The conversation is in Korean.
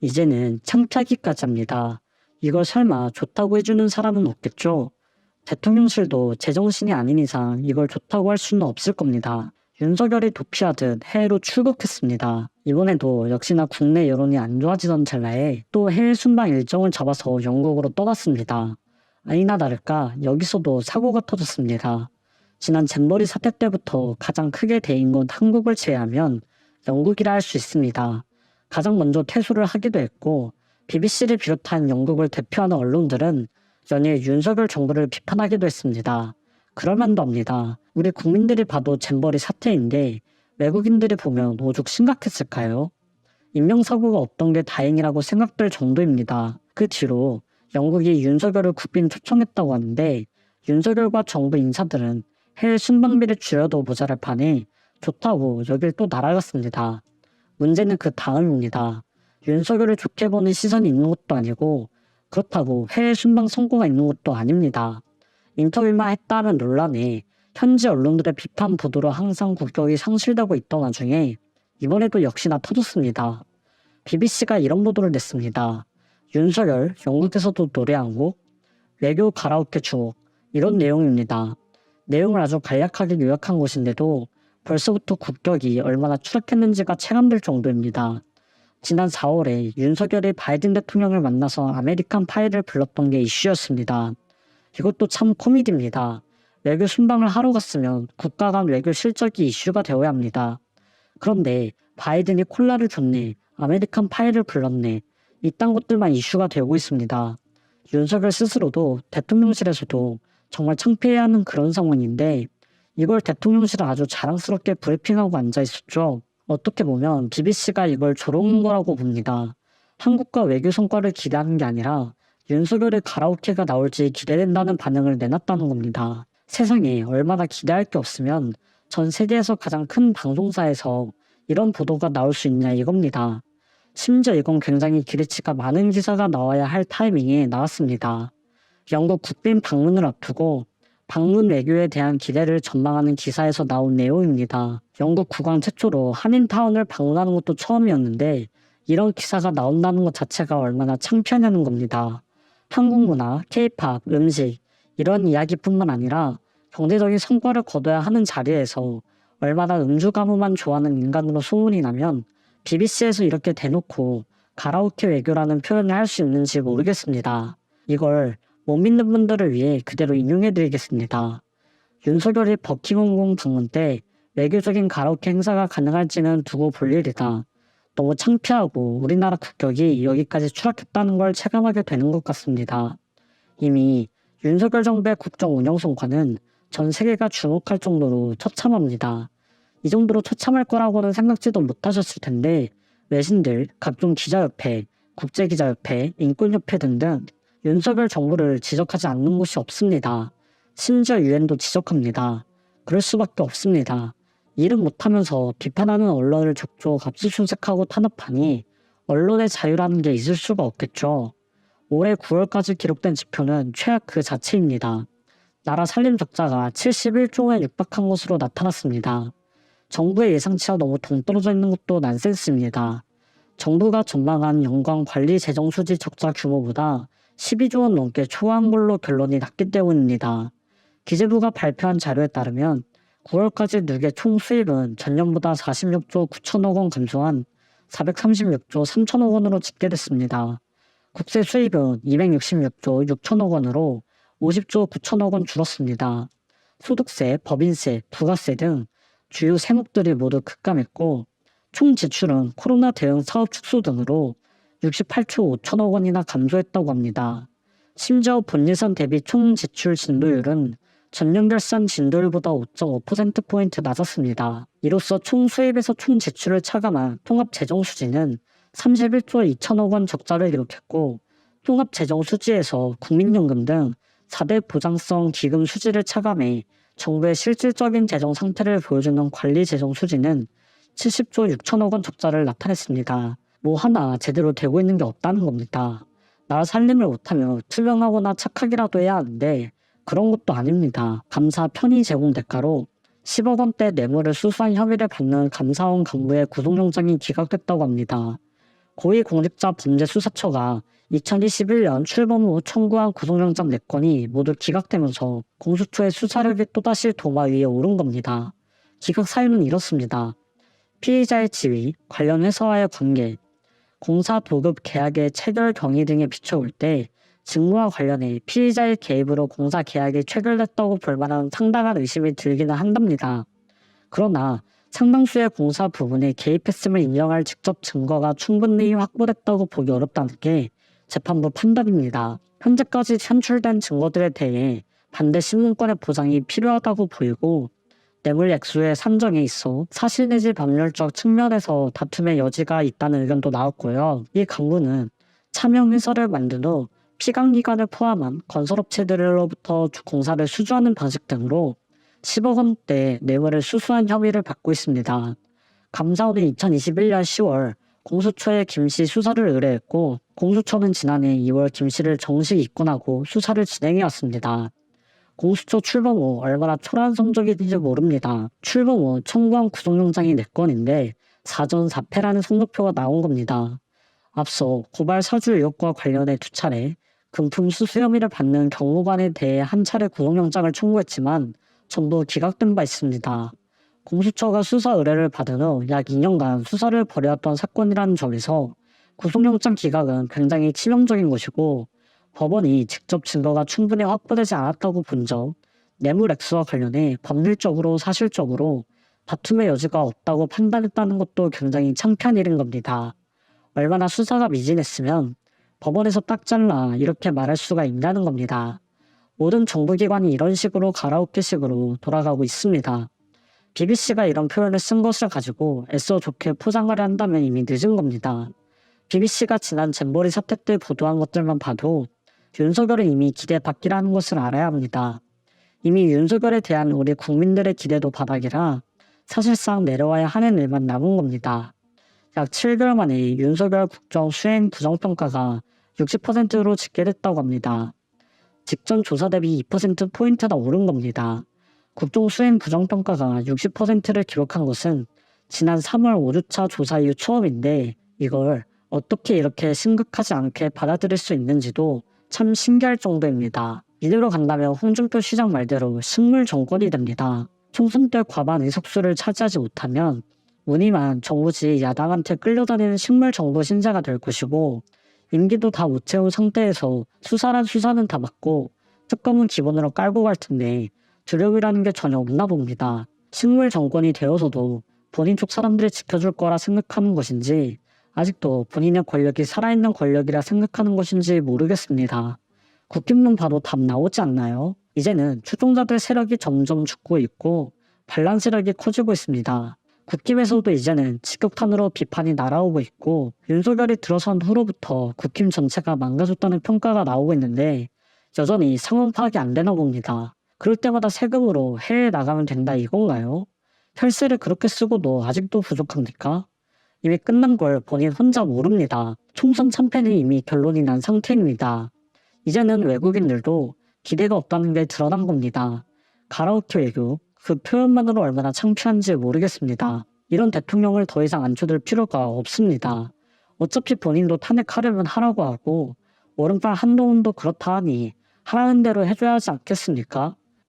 이제는 창피하기까지 합니다. 이걸 설마 좋다고 해주는 사람은 없겠죠? 대통령실도 제정신이 아닌 이상 이걸 좋다고 할 수는 없을 겁니다. 윤석열이 도피하듯 해외로 출국했습니다. 이번에도 역시나 국내 여론이 안 좋아지던 찰나에 또 해외 순방 일정을 잡아서 영국으로 떠났습니다. 아니나 다를까 여기서도 사고가 터졌습니다. 지난 잼버리 사태 때부터 가장 크게 대인 건 한국을 제외하면 영국이라 할 수 있습니다. 가장 먼저 퇴소를 하기도 했고 BBC를 비롯한 영국을 대표하는 언론들은 연일 윤석열 정부를 비판하기도 했습니다. 그럴 만도 합니다. 우리 국민들이 봐도 잼버리 사태인데 외국인들이 보면 오죽 심각했을까요? 인명사고가 없던 게 다행이라고 생각될 정도입니다. 그 뒤로 영국이 윤석열을 국빈 초청했다고 하는데 윤석열과 정부 인사들은 해외 순방비를 줄여도 모자랄 판에 좋다고 여길 또 날아갔습니다. 문제는 그 다음입니다. 윤석열을 좋게 보는 시선이 있는 것도 아니고 그렇다고 해외 순방 선고가 있는 것도 아닙니다. 인터뷰만 했다는 논란에 현지 언론들의 비판 보도로 항상 국격이 상실되고 있던 와중에 이번에도 역시나 터졌습니다. BBC가 이런 보도를 냈습니다. 윤석열 영국에서도 노래 한 곡, 외교 가라오케 추억 이런 내용입니다. 내용을 아주 간략하게 요약한 것인데도 벌써부터 국격이 얼마나 추락했는지가 체감될 정도입니다. 지난 4월에 윤석열이 바이든 대통령을 만나서 아메리칸 파이를 불렀던 게 이슈였습니다. 이것도 참 코미디입니다. 외교 순방을 하러 갔으면 국가 간 외교 실적이 이슈가 되어야 합니다. 그런데 바이든이 콜라를 줬네, 아메리칸 파이를 불렀네, 이딴 것들만 이슈가 되고 있습니다. 윤석열 스스로도 대통령실에서도 정말 창피해하는 그런 상황인데 이걸 대통령실은 아주 자랑스럽게 브리핑하고 앉아 있었죠. 어떻게 보면 BBC가 이걸 조롱한 거라고 봅니다. 한국과 외교 성과를 기대하는 게 아니라 윤석열의 가라오케가 나올지 기대된다는 반응을 내놨다는 겁니다. 세상에 얼마나 기대할 게 없으면 전 세계에서 가장 큰 방송사에서 이런 보도가 나올 수 있냐 이겁니다. 심지어 이건 굉장히 기대치가 많은 기사가 나와야 할 타이밍에 나왔습니다. 영국 국빈 방문을 앞두고 방문 외교에 대한 기대를 전망하는 기사에서 나온 내용입니다. 영국 국왕 최초로 한인타운을 방문하는 것도 처음이었는데 이런 기사가 나온다는 것 자체가 얼마나 창피하냐는 겁니다. 한국 문화, 케이팝, 음식 이런 이야기뿐만 아니라 경제적인 성과를 거둬야 하는 자리에서 얼마나 음주 가무만 좋아하는 인간으로 소문이 나면 BBC에서 이렇게 대놓고 가라오케 외교라는 표현을 할 수 있는지 모르겠습니다. 이걸 못 믿는 분들을 위해 그대로 인용해드리겠습니다. 윤석열이 버킹엄궁 방문 때 외교적인 가라오케 행사가 가능할지는 두고 볼 일이다. 너무 창피하고 우리나라 국격이 여기까지 추락했다는 걸 체감하게 되는 것 같습니다. 이미 윤석열 정부의 국정 운영 성과는 전 세계가 주목할 정도로 처참합니다. 이 정도로 처참할 거라고는 생각지도 못하셨을 텐데 외신들, 각종 기자협회, 국제기자협회, 인권협회 등등 윤석열 정부를 지적하지 않는 곳이 없습니다. 심지어 유엔도 지적합니다. 그럴 수밖에 없습니다. 일은 못하면서 비판하는 언론을 적조 갑질순색하고 탄압하니 언론의 자유라는 게 있을 수가 없겠죠. 올해 9월까지 기록된 지표는 최악 그 자체입니다. 나라 살림 적자가 71조 에 육박한 것으로 나타났습니다. 정부의 예상치와 너무 동떨어져 있는 것도 난센스입니다. 정부가 전망한 연간 관리 재정 수지 적자 규모보다 12조 원 넘게 초과한 걸로 결론이 났기 때문입니다. 기재부가 발표한 자료에 따르면 9월까지 누계 총 수입은 전년보다 46조 9천억 원 감소한 436조 3천억 원으로 집계됐습니다. 국세 수입은 266조 6천억 원으로 50조 9천억 원 줄었습니다. 소득세, 법인세, 부가세 등 주요 세목들이 모두 급감했고 총 지출은 코로나 대응 사업 축소 등으로 68조 5천억 원이나 감소했다고 합니다. 심지어 본예산 대비 총 지출 진도율은 전년 결산 진도율보다 5.5%포인트 낮았습니다. 이로써 총 수입에서 총 지출을 차감한 통합 재정 수지는 31조 2천억 원 적자를 기록했고 통합 재정 수지에서 국민연금 등 4대 보장성 기금 수지를 차감해 정부의 실질적인 재정 상태를 보여주는 관리 재정 수지는 70조 6천억 원 적자를 나타냈습니다. 뭐 하나 제대로 되고 있는 게 없다는 겁니다. 나라 살림을 못하며 투명하거나 착하기라도 해야 하는데 그런 것도 아닙니다. 감사 편의 제공 대가로 10억 원대 뇌물을 수수한 혐의를 받는 감사원 간부의 구속영장이 기각됐다고 합니다. 고위공직자 범죄수사처가 2021년 출범 후 청구한 구속영장 4건이 모두 기각되면서 공수처의 수사력이 또다시 도마 위에 오른 겁니다. 기각 사유는 이렇습니다. 피의자의 지위, 관련 회사와의 관계, 공사 도급 계약의 체결 경위 등에 비춰볼 때 직무와 관련해 피의자의 개입으로 공사 계약이 체결됐다고 볼 만한 상당한 의심이 들기는 한답니다. 그러나 상당수의 공사 부분에 개입했음을 인정할 직접 증거가 충분히 확보됐다고 보기 어렵다는 게 재판부 판단입니다. 현재까지 산출된 증거들에 대해 반대 신문권의 보장이 필요하다고 보이고 뇌물 액수의 산정에 있어 사실 내지 법률적 측면에서 다툼의 여지가 있다는 의견도 나왔고요. 이 강구는 차명회사를 만든 후 피감기관을 포함한 건설업체들로부터 공사를 수주하는 방식 등으로 10억 원대 뇌물을 수수한 혐의를 받고 있습니다. 감사원은 2021년 10월 공수처에 김씨 수사를 의뢰했고 공수처는 지난해 2월 김씨를 정식 입건하고 수사를 진행해 왔습니다. 공수처 출범 후 얼마나 초라한 성적인지 모릅니다. 출범 후 청구한 구속영장이 4건인데 사전 4패라는 성적표가 나온 겁니다. 앞서 고발 사주 의혹과 관련해 두 차례 금품 수수 혐의를 받는 경무관에 대해 한 차례 구속영장을 청구했지만 전부 기각된 바 있습니다. 공수처가 수사 의뢰를 받은 후 약 2년간 수사를 벌여왔던 사건이라는 점에서 구속영장 기각은 굉장히 치명적인 것이고 법원이 직접 증거가 충분히 확보되지 않았다고 본 점, 뇌물 액수와 관련해 법률적으로 사실적으로 다툼의 여지가 없다고 판단했다는 것도 굉장히 창피한 일인 겁니다. 얼마나 수사가 미진했으면 법원에서 딱 잘라 이렇게 말할 수가 있냐는 겁니다. 모든 정부기관이 이런 식으로 가라오케식으로 돌아가고 있습니다. BBC가 이런 표현을 쓴 것을 가지고 애써 좋게 포장을 한다면 이미 늦은 겁니다. BBC가 지난 잼버리 사태 때 보도한 것들만 봐도 윤석열은 이미 기대받기라는 것을 알아야 합니다. 이미 윤석열에 대한 우리 국민들의 기대도 바닥이라 사실상 내려와야 하는 일만 남은 겁니다. 약 7개월 만에 윤석열 국정 수행 부정평가가 60%로 집계됐다고 합니다. 직전 조사 대비 2%포인트나 오른 겁니다. 국정 수행 부정평가가 60%를 기록한 것은 지난 3월 5주차 조사 이후 처음인데 이걸 어떻게 이렇게 심각하지 않게 받아들일 수 있는지도 참 신기할 정도입니다. 이대로 간다면 홍준표 시장 말대로 식물 정권이 됩니다. 총선 때 과반 의석수를 차지하지 못하면 무늬만 정부지 야당한테 끌려다니는 식물 정부 신자가 될 것이고 임기도 다 못 채운 상태에서 수사란 수사는 다 맞고 특검은 기본으로 깔고 갈 텐데 두려움이라는 게 전혀 없나 봅니다. 식물 정권이 되어서도 본인 쪽 사람들이 지켜줄 거라 생각하는 것인지 아직도 본인의 권력이 살아있는 권력이라 생각하는 것인지 모르겠습니다. 국힘론 봐도 답 나오지 않나요? 이제는 추종자들 세력이 점점 죽고 있고 반란 세력이 커지고 있습니다. 국힘에서도 이제는 직격탄으로 비판이 날아오고 있고 윤석열이 들어선 후로부터 국힘 전체가 망가졌다는 평가가 나오고 있는데 여전히 상황 파악이 안 되나 봅니다. 그럴 때마다 세금으로 해외에 나가면 된다 이건가요? 혈세를 그렇게 쓰고도 아직도 부족합니까? 이미 끝난 걸 본인 혼자 모릅니다. 총선 참패는 이미 결론이 난 상태입니다. 이제는 외국인들도 기대가 없다는 게 드러난 겁니다. 가라오케 외교, 그 표현만으로 얼마나 창피한지 모르겠습니다. 이런 대통령을 더 이상 앉혀둘 필요가 없습니다. 어차피 본인도 탄핵하려면 하라고 하고 오른팔 한동훈도 그렇다 하니 하라는 대로 해줘야 하지 않겠습니까?